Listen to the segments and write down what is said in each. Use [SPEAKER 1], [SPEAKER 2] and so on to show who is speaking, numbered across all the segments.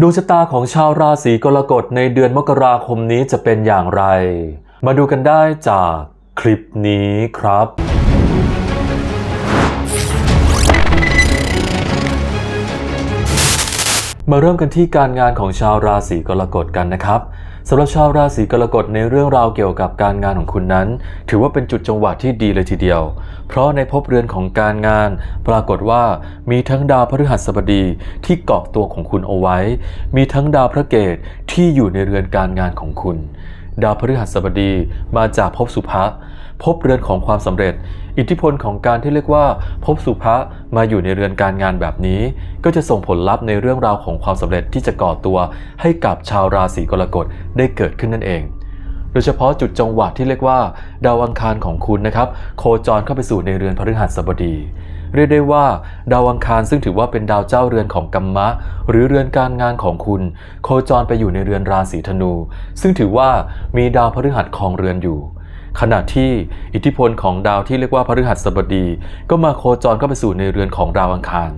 [SPEAKER 1] ดวงชะตาของชาวราศีกรกฎในเดือนมกราคมนี้จะเป็นอย่างไร มาดูกันได้จากคลิปนี้ครับ มาเริ่มกันที่การงานของชาวราศีกรกฎกันนะครับ สำหรับชาวราศีกรกฎในเรื่องราวเกี่ยวกับการงานของคุณนั้น ถือว่าเป็นจุดจังหวะที่ดีเลยทีเดียว เพราะในภพเรือนของการงาน ปรากฏว่ามีทั้งดาวพฤหัสบดีที่เกาะตัวของคุณเอาไว้ มีทั้งดาวพระเกตที่อยู่ในเรือนการงานของคุณ ดาวพฤหัสบดีมาจากภพสุภะ ภพเรือนของความสำเร็จ อิทธิพลของการที่เรียกว่าภพสุภะมาอยู่ในเรือนการงานแบบนี้ ก็จะส่งผลลัพธ์ในเรื่องราวของความสำเร็จที่จะก่อตัวให้กับชาวราศีกรกฎได้เกิดขึ้นนั่นเองโดยเฉพาะจุดจังหวะที่เรียกว่า ดาวอังคารของคุณนะครับโคจรเข้าไปสู่ในเรือนพฤหัสบดี เรียกได้ว่า ดาวอังคารซึ่งถือว่าเป็นดาวเจ้าเรือนของกัมมะ หรือเรือนการงานของคุณ โคจรไปอยู่ในเรือนราศีธนู ซึ่งถือว่ามีดาวพฤหัสครองเรือนอยู่ ขณะที่อิทธิพลของดาวที่เรียกว่าพฤหัสบดี ก็มาโคจรเข้าไปสู่ในเรือนของดาวอังคาร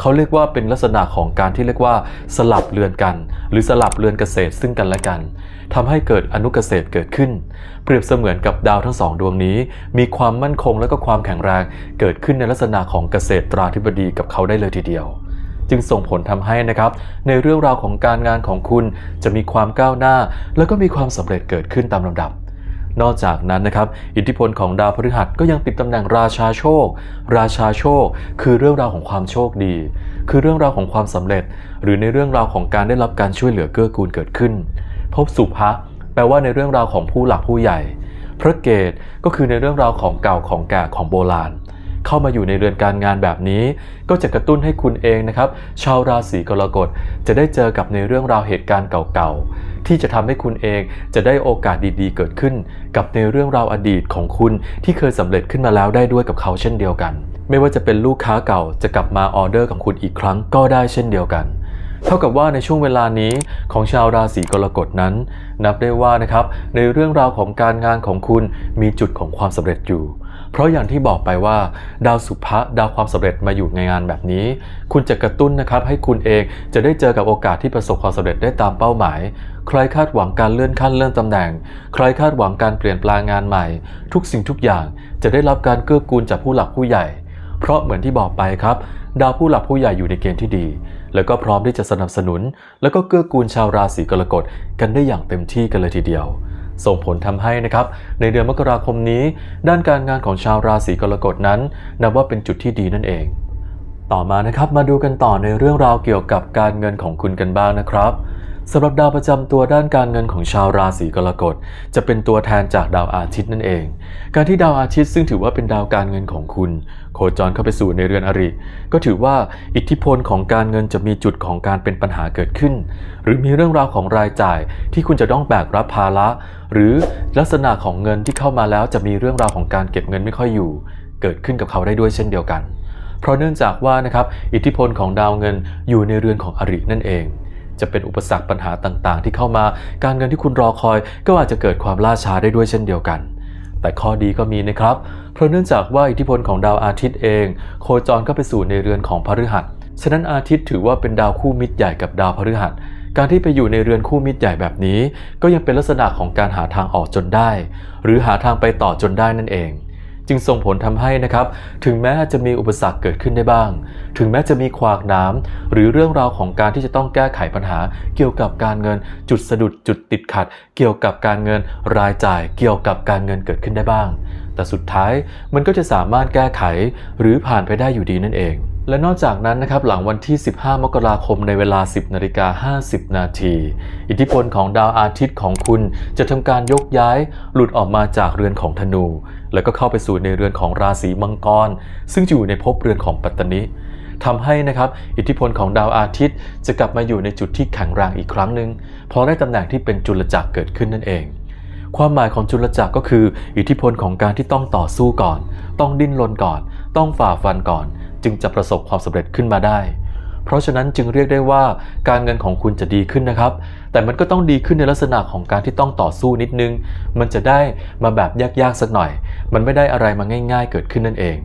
[SPEAKER 1] เขาเรียกว่าเป็นลักษณะของการที่เรียกว่าสลับเรือนกัน หรือสลับเรือนเกษตรซึ่งกันและกันทำให้เกิดอนุเกษตรเกิดขึ้น เปรียบเสมือนกับดาวทั้งสองดวงนี้ มีความมั่นคงและก็ความแข็งแรงเกิดขึ้นในลักษณะของเกษตรตราธิบดีกับเขาได้เลยทีเดียวจึงส่งผลทำให้นะครับ ในเรื่องราวของการงานของคุณจะมีความก้าวหน้า แล้วก็มีความสำเร็จเกิดขึ้นตามลำดับ นอกจากนั้นนะครับ อิทธิพลของดาวพฤหัสก็ยังติดตำแหน่งราชาโชค ราชาโชค คือเรื่องราวของความโชคดี คือเรื่องราวของความสำเร็จ หรือในเรื่องราวของการได้รับการช่วยเหลือเกื้อกูลเกิดขึ้น พบสุภะแปลว่าในเรื่องราวของผู้หลักผู้ใหญ่ พระเกตก็คือในเรื่องราวของเก่าของแก่ของโบราณ เข้ามาอยู่ในเรือนการงานแบบนี้ ก็จะกระตุ้นให้คุณเองนะครับ ชาวราศีกรกฎจะได้เจอกับในเรื่องราวเหตุการณ์เก่าๆ ที่จะทำให้คุณเองจะได้โอกาสดีๆ เกิดขึ้น กับในเรื่องราวอดีตของคุณที่เคยสำเร็จขึ้นมาแล้วได้ด้วยกับเขาเช่นเดียวกัน ไม่ว่าจะเป็นลูกค้าเก่าจะกลับมาออเดอร์กับคุณอีกครั้งก็ได้เช่นเดียวกันเท่ากับว่าในช่วงเวลานี้ของชาวราศีกรกฎนั้น นับได้ว่านะครับในเรื่องราวของการงานของคุณมีจุดของความสำเร็จอยู่ เพราะอย่างที่บอกไปว่า ดาวสุภะดาวความสำเร็จมาอยู่ในงานแบบนี้ คุณจะกระตุ้นนะครับให้คุณเองจะได้เจอกับโอกาสที่ประสบความสำเร็จได้ตามเป้าหมาย ใครคาดหวังการเลื่อนขั้นเลื่อนตำแหน่ง ใครคาดหวังการเปลี่ยนแปลงงานใหม่ ทุกสิ่งทุกอย่างจะได้รับการเกื้อกูลจากผู้หลักผู้ใหญ่ เพราะเหมือนที่บอกไปครับดาวผู้หลักผู้ใหญ่อยู่ในเกณฑ์ที่ดี แล้วก็พร้อมที่จะสนับสนุน แล้วก็เกื้อกูลชาวราศีกรกฎกันได้อย่างเต็มที่กันเลยทีเดียว ส่งผลทำให้นะครับในเดือนมกราคมนี้ ด้านการงานของชาวราศีกรกฎนั้น นับว่าเป็นจุดที่ดีนั่นเอง ต่อมานะครับมาดูกันต่อในเรื่องราวเกี่ยวกับการเงินของคุณกันบ้างนะครับ สำหรับดาวประจำตัวด้านการเงินของชาวราศีกรกฎจะเป็นตัวแทนจากดาวอาทิตย์นั่นเอง การที่ดาวอาทิตย์ซึ่งถือว่าเป็นดาวการเงินของคุณ โคจรเข้าไปสู่ในเรือนอริ ก็ถือว่าอิทธิพลของการเงินจะมีจุดของการเป็นปัญหาเกิดขึ้น หรือมีเรื่องราวของรายจ่ายที่คุณจะต้องแบกรับภาระ หรือลักษณะของเงินที่เข้ามาแล้วจะมีเรื่องราวของการเก็บเงินไม่ค่อยอยู่ เกิดขึ้นกับเขาได้ด้วยเช่นเดียวกัน เพราะเนื่องจากว่านะครับอิทธิพลของดาวเงินอยู่ในเรือนของอรินั่นเอง จะเป็นอุปสรรคปัญหาต่างๆ ที่เข้ามา การเงินที่คุณรอคอยก็อาจจะเกิดความล่าช้าได้ด้วยเช่นเดียวกัน แต่ข้อดีก็มีนะครับ เพราะเนื่องจากว่าอิทธิพลของดาวอาทิตย์เอง โคจรก็ไปสู่ในเรือนของพฤหัส ฉะนั้นอาทิตย์ถือว่าเป็นดาวคู่มิตรใหญ่กับดาวพฤหัส การที่ไปอยู่ในเรือนคู่มิตรใหญ่แบบนี้ ก็ยังเป็นลักษณะของการหาทางออกจนได้ หรือหาทางไปต่อจนได้นั่นเองจึงส่งผลทำให้นะครับ ถึงแม้จะมีอุปสรรคเกิดขึ้นได้บ้าง ถึงแม้จะมีขวากน้ำหรือเรื่องราวของการที่จะต้องแก้ไขปัญหา เกี่ยวกับการเงินจุดสะดุดจุดติดขัด เกี่ยวกับการเงินรายจ่าย เกี่ยวกับการเงินเกิดขึ้นได้บ้าง แต่สุดท้ายมันก็จะสามารถแก้ไข หรือผ่านไปได้อยู่ดีนั่นเอง และนอกจากนั้นนะครับหลังวันที่ 15 มกราคมในเวลา 10นาฬิกา50 นาที อิทธิพลของดาวอาทิตย์ของคุณจะทำการยกย้ายหลุดออกมาจากเรือนของธนู แล้วก็เข้าไปสู่ในเรือนของราศีมังกร ซึ่งอยู่ในภพเรือนของปัตตนิ ทำให้นะครับอิทธิพลของดาวอาทิตย์ จะกลับมาอยู่ในจุดที่แข็งแรงอีกครั้งหนึ่งเพราะได้ตำแหน่งที่เป็นจุลจักรเกิดขึ้นนั่นเอง ความหมายของจุลจักรก็คือ อิทธิพลของการที่ต้องต่อสู้ก่อน ต้องดิ้นรนก่อน ต้องฝ่าฟันก่อน จึงจะประสบความสำเร็จขึ้นมาได้ เพราะฉะนั้นจึงเรียกได้ว่าการเงินของคุณจะดีขึ้นนะครับ แต่มันก็ต้องดีขึ้นในลักษณะของการที่ต้องต่อสู้นิดนึง มันจะได้มาแบบยากๆสักหน่อย มันไม่ได้อะไรมาง่าย ๆ เกิดขึ้นนั่นเอง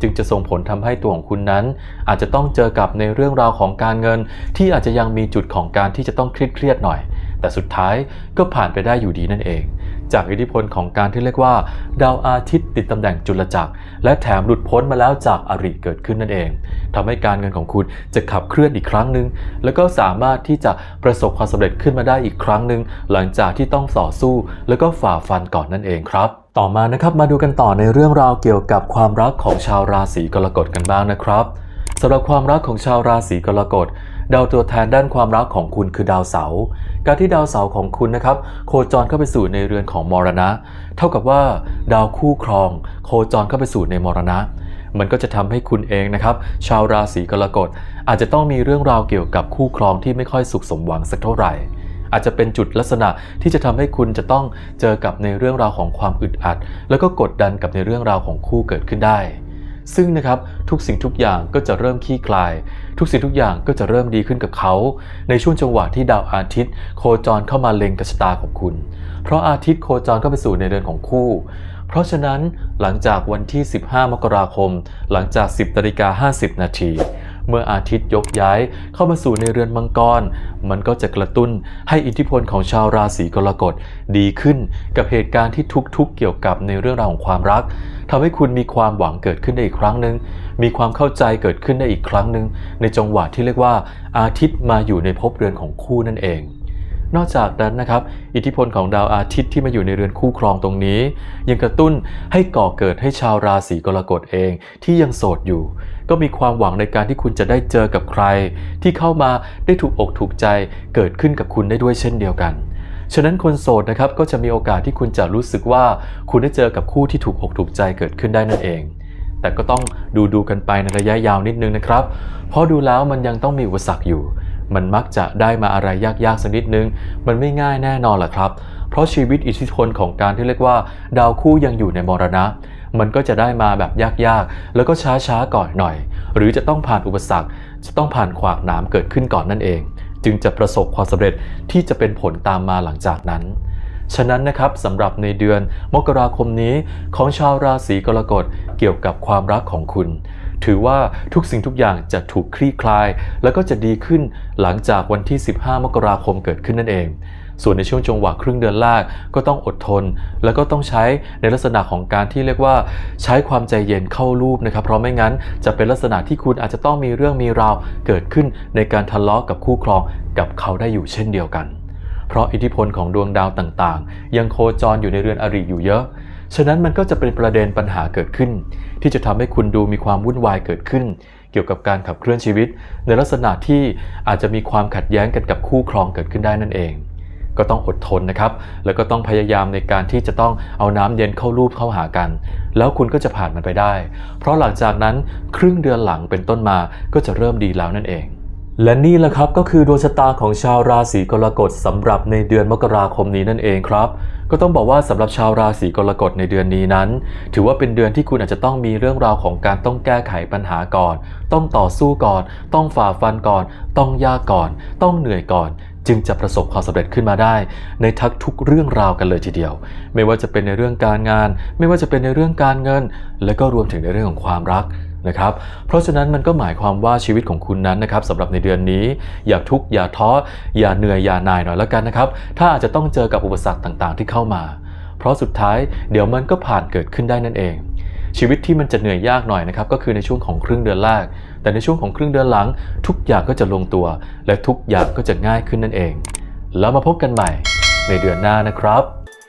[SPEAKER 1] จึงจะส่งผลทำให้ตัวของคุณนั้น อาจจะต้องเจอกับในเรื่องราวของการเงิน ที่อาจจะยังมีจุดของการที่จะต้องเครียดๆหน่อย แต่สุดท้ายก็ผ่านไปได้อยู่ดีนั่นเอง จากอิทธิพลของการที่เรียกว่า ดาวอาทิตย์ติดตำแหน่งจุลจักร และแถมหลุดพ้นมาแล้วจากอริเกิดขึ้นนั่นเองทำให้การเงินของคุณจะขับเคลื่อนอีกครั้งหนึ่งแล้วก็สามารถที่จะประสบความสำเร็จขึ้นมาได้อีกครั้งหนึ่งหลังจากที่ต้องต่อสู้ แล้วก็ฝ่าฟันก่อนนั่นเองครับต่อมานะครับมาดูกันต่อในเรื่องราวเกี่ยวกับความรักของชาวราศีกรกฎกันบ้างนะครับสำหรับความรักของชาวราศีกรกฎ ดาวตัวแทนด้านความรักของคุณคือดาวเสาร์การที่ดาวเสาร์ของคุณนะครับ โคจรเข้าไปสู่ในเรือนของมรณะ เท่ากับว่า ดาวคู่ครอง โคจรเข้าไปสู่ในมรณะ มันก็จะทำให้คุณเองนะครับ ชาวราศีกรกฎอาจจะต้องมีเรื่องราวเกี่ยวกับคู่ครองที่ไม่ค่อยสุขสมหวังสักเท่าไหร่อาจจะเป็นจุดลักษณะที่จะทำให้คุณจะต้องเจอกับในเรื่องราวของความอึดอัด แล้วก็กดดันกับในเรื่องราวของคู่เกิดขึ้นได้ ซึ่งนะครับทุกสิ่งทุกอย่างก็จะเริ่มคลี่คลาย ทุกสิ่งทุกอย่างก็จะเริ่มดีขึ้นกับเขา ในช่วงจังหวะที่ดาวอาทิตย์ โคจรเข้ามาเล็งกบชะตาของคุณ เพราะอาทิตย์โคจรเข้าไปสู่ในเดือนของคู่ เพราะฉะนั้นหลังจากวันที่ 15 มกราคม หลังจาก 10นาฬิกา50 นาที เมื่ออาทิตย์ยกย้ายเข้ามาสู่ในเรือนมังกร มันก็จะกระตุ้นให้อิทธิพลของชาวราศีกรกฎดีขึ้นกับเหตุการณ์ที่ทุกๆ เกี่ยวกับในเรื่องราวของความรักทำให้คุณมีความหวังเกิดขึ้นได้อีกครั้งหนึ่งมีความเข้าใจเกิดขึ้นได้อีกครั้งหนึ่งในจังหวะที่เรียกว่า อาทิตย์มาอยู่ในภพเรือนของคู่นั่นเองนอกจากนั้นนะครับ อิทธิพลของดาวอาทิตย์ที่มาอยู่ในเรือนคู่ครองตรงนี้ ยังกระตุ้นให้ก่อเกิดให้ชาวราศีกรกฎเองที่ยังโสดอยู่ ก็มีความหวังในการที่คุณจะได้เจอกับใคร ที่เข้ามาได้ถูกอกถูกใจเกิดขึ้นกับคุณได้ด้วยเช่นเดียวกัน ฉะนั้นคนโสดนะครับก็จะมีโอกาสที่คุณจะรู้สึกว่าคุณได้เจอกับคู่ที่ถูกอกถูกใจเกิดขึ้นได้นั่นเองแต่ก็ต้องดูดูกันไปในระยะยาวนิดนึงนะครับ เพราะดูแล้วมันยังต้องมีอุปสรรคอยู่ มันมักจะได้มาอะไรยากๆสักนิดนึง มันไม่ง่ายแน่นอนแหละครับ เพราะชีวิตอิทธิพลของการที่เรียกว่า ดาวคู่ยังอยู่ในมรณะ มันก็จะได้มาแบบยากๆ แล้วก็ช้าๆก่อนหน่อย หรือจะต้องผ่านอุปสรรค จะต้องผ่านขวากหนามเกิดขึ้นก่อนนั่นเอง จึงจะประสบความสำเร็จที่จะเป็นผลตามมาหลังจากนั้น ฉะนั้นนะครับสำหรับในเดือนมกราคมนี้ของชาวราศีกรกฎเกี่ยวกับความรักของคุณถือว่าทุกสิ่งทุกอย่างจะถูกคลี่คลาย แล้วก็จะดีขึ้นหลังจากวันที่ 15 มกราคมเกิดขึ้นนั่นเอง ส่วนในช่วงจังหวะครึ่งเดือนแรกก็ต้องอดทน แล้วก็ต้องใช้ในลักษณะของการที่เรียกว่า ใช้ความใจเย็นเข้ารูปนะครับ เพราะไม่งั้นจะเป็นลักษณะที่คุณอาจจะต้องมีเรื่องมีราวเกิดขึ้นในการทะเลาะกับคู่ครองกับเขาได้อยู่เช่นเดียวกัน เพราะอิทธิพลของดวงดาวต่างๆ ยังโคจรอยู่ในเรือนอริอยู่เยอะฉะนั้นมันก็จะเป็นประเด็นปัญหาเกิดขึ้น ที่จะทำให้คุณดูมีความวุ่นวายเกิดขึ้น เกี่ยวกับการขับเคลื่อนชีวิต ในลักษณะที่อาจจะมีความขัดแย้งกันกับคู่ครองเกิดขึ้นได้นั่นเอง ก็ต้องอดทนนะครับ แล้วก็ต้องพยายามในการที่จะต้องเอาน้ำเย็นเข้ารูปเข้าหากัน แล้วคุณก็จะผ่านมันไปได้ เพราะหลังจากนั้นครึ่งเดือนหลังเป็นต้นมาก็จะเริ่มดีแล้วนั่นเอง และนี่แหละครับก็คือดวงชะตาของชาวราศีกรกฎสำหรับในเดือนมกราคมนี้นั่นเองครับก็ต้องบอกว่าสำหรับชาวราศีกรกฎในเดือนนี้นั้น ถือว่าเป็นเดือนที่คุณอาจจะต้องมีเรื่องราวของการต้องแก้ไขปัญหาก่อน ต้องต่อสู้ก่อน ต้องฝ่าฟันก่อน ต้องยากก่อน ต้องเหนื่อยก่อน จึงจะประสบความสำเร็จขึ้นมาได้ ในทักทุกเรื่องราวกันเลยทีเดียว ไม่ว่าจะเป็นในเรื่องการงาน ไม่ว่าจะเป็นในเรื่องการเงิน และก็รวมถึงในเรื่องของความรักนะครับ เพราะฉะนั้นมันก็หมายความว่าชีวิตของคุณนั้นนะครับสำหรับในเดือนนี้ อย่าทุกข์อย่าท้ออย่าเหนื่อยอย่าน่ายหน่อยแล้วกันนะครับ ถ้าอาจจะต้องเจอกับอุปสรรคต่างๆ ที่เข้ามา เพราะสุดท้ายเดี๋ยวมันก็ผ่านเกิดขึ้นได้นั่นเองชีวิตที่มันจะเหนื่อยยากหน่อยนะครับก็คือในช่วงของครึ่งเดือนแรก แต่ในช่วงของครึ่งเดือนหลัง ทุกอย่างก็จะลงตัว และทุกอย่างก็จะง่ายขึ้นนั่นเอง แล้วมาพบกันใหม่ในเดือนหน้านะครับ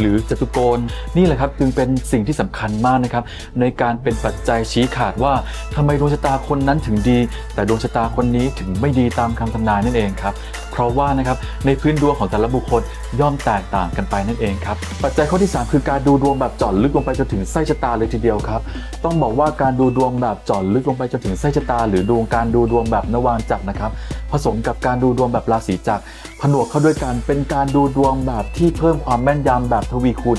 [SPEAKER 2] หรือจตุโกณนี่แหละครับจึงเป็นสิ่งที่สำคัญมากนะครับ ในการเป็นปัจจัยชี้ขาดว่าทำไมดวงชะตาคนนั้นถึงดี แต่ดวงชะตาคนนี้ถึงไม่ดีตามคำทำนายนั่นเองครับเพราะว่านะครับในพื้นดวงของแต่ละบุคคลย่อมแตกต่างกันไปนั่นเองครับปัจจัยข้อที่ 3 คือการดูดวงแบบเจาะลึกลงไปจนถึงไส้ชะตาเลยทีเดียวครับต้องบอกว่าการดูดวงแบบเจาะลึกลงไปจนถึงไส้ชะตา หรือดวงการดูดวงแบบนวางจักรนะครับ ผสมกับการดูดวงแบบราศีจักรผนวกเข้าด้วยกันเป็นการดูดวงแบบที่เพิ่มความแม่นยำแบบทวีคูณ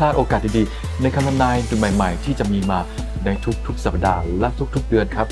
[SPEAKER 2] ลาดโอกาสดีๆ ในคำทำนายใหม่ๆ ที่จะมีมาในทุกๆ สัปดาห์และทุกๆ เดือนครับ